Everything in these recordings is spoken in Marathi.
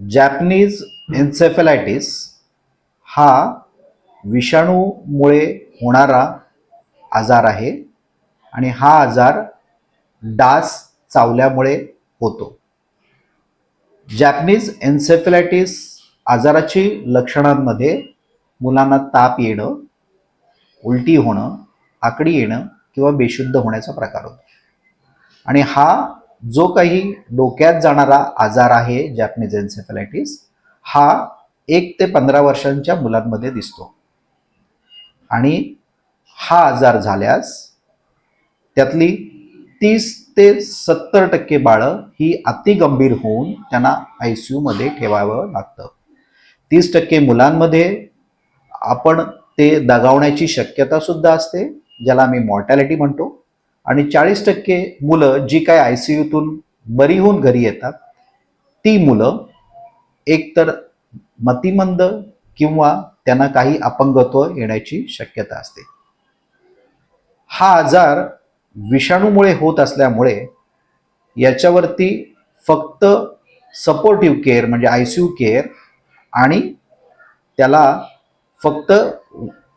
जॅपनीज एन्सेफेलायटिस हा विषाणूमुळे होणारा आजार आहे आणि हा आजार डास चावल्यामुळे होतो. जॅपनीज एन्सेफेलायटिस आजाराची लक्षणांमध्ये मुलांना ताप येणं उलटी होणं आकडी येणं किंवा बेशुद्ध होण्याचा प्रकार होतो. आणि हा जो काही डोक्यात जाणारा आजार आहे जॅपनीज एन्सेफलायटिस हा एक ते पंधरा वर्षांच्या मुलांमध्ये दिसतो. आणि हा आजार झाल्यास त्यातली तीस ते सत्तर टक्के बाळं ही अतिगंभीर होऊन त्यांना आय सी यूमध्ये ठेवावं लागतं. तीस टक्के मुलांमध्ये आपण ते दगावण्याची शक्यता सुद्धा असते ज्याला आम्ही मॉर्टॅलिटी म्हणतो. आणि चाळीस टक्के मुलं जी काय आय सी यूतून बरी होऊन घरी येतात ती मुलं एकतर मतिमंद किंवा त्यांना काही अपंगत्व येण्याची शक्यता असते. हा आजार विषाणूमुळे होत असल्यामुळे याच्यावरती फक्त सपोर्टिव्ह केअर म्हणजे आय सी यू केअर आणि त्याला फक्त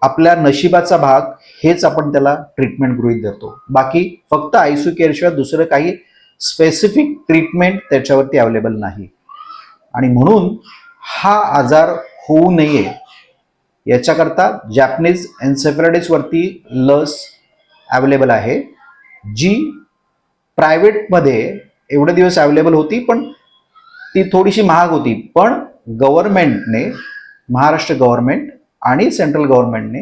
आपल्या नशिबाचा भाग हेच आपण त्याला ट्रीटमेंट गृहीत धरतो. बाकी फक्त आयसीयू केअरशिवाय दुसरं काही स्पेसिफिक ट्रीटमेंट त्याच्यावरती अवेलेबल नाही. आणि म्हणून हा आजार होऊ नये याच्याकरता जॅपनीज एन्सेफेलायटिसवरती लस अवेलेबल आहे जी प्रायव्हेटमध्ये एवढे दिवस अवेलेबल होती पण ती थोडीशी महाग होती. पण गव्हर्नमेंटने महाराष्ट्र गव्हर्नमेंट आणि सेंट्रल गव्हर्नमेंटने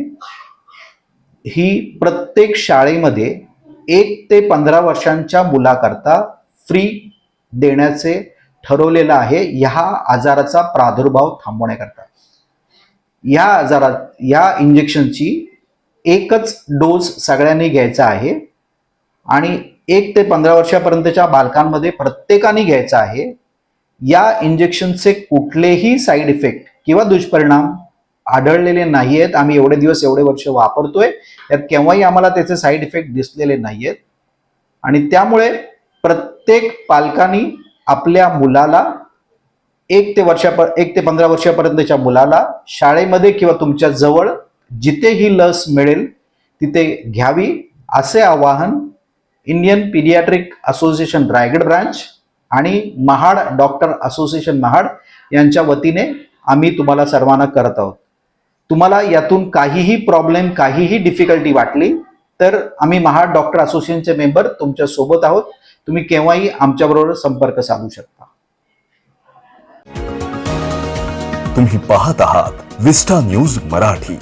ही प्रत्येक शाळेमध्ये एक ते पंधरा वर्षांच्या मुलाकरता फ्री देण्याचे ठरवलेलं आहे. ह्या आजाराचा प्रादुर्भाव थांबवण्याकरता. या आजारात या इंजेक्शनची एकच डोस सगळ्यांनी घ्यायचा आहे आणि एक ते पंधरा वर्षापर्यंतच्या बालकांमध्ये प्रत्येकाने घ्यायचा आहे. या इंजेक्शनचे कुठलेही साईड इफेक्ट किंवा दुष्परिणाम आढळलेले नाही आहेत आम्ही एवढे दिवस एवढे वर्ष वापरतोय. त्यात केव्हाही आम्हाला त्याचे साईड इफेक्ट दिसलेले नाही आहेत आणि त्यामुळे प्रत्येक पालकांनी आपल्या मुलाला एक ते वर्षाप एक ते पंधरा वर्षापर्यंतच्या मुलाला शाळेमध्ये किंवा तुमच्या जवळ जिथे ही लस मिळेल तिथे घ्यावी असे आवाहन Indian paediatric association Raigad branch आणि महाड डॉक्टर असोसिएशन महाड यांच्या वतीने आम्ही तुम्हाला सर्वांना करत आहोत. तुम्हाला यातून काहीही प्रॉब्लेम काहीही डिफिकल्टी वाटली तर आम्ही महाड डॉक्टर असोसिएशनचे मेंबर तुमच्यासोबत आहोत. तुम्ही केव्हाही आमच्याबरोबर संपर्क साधू शकता. तुम्ही पाहत आहात विस्टा न्यूज मराठी.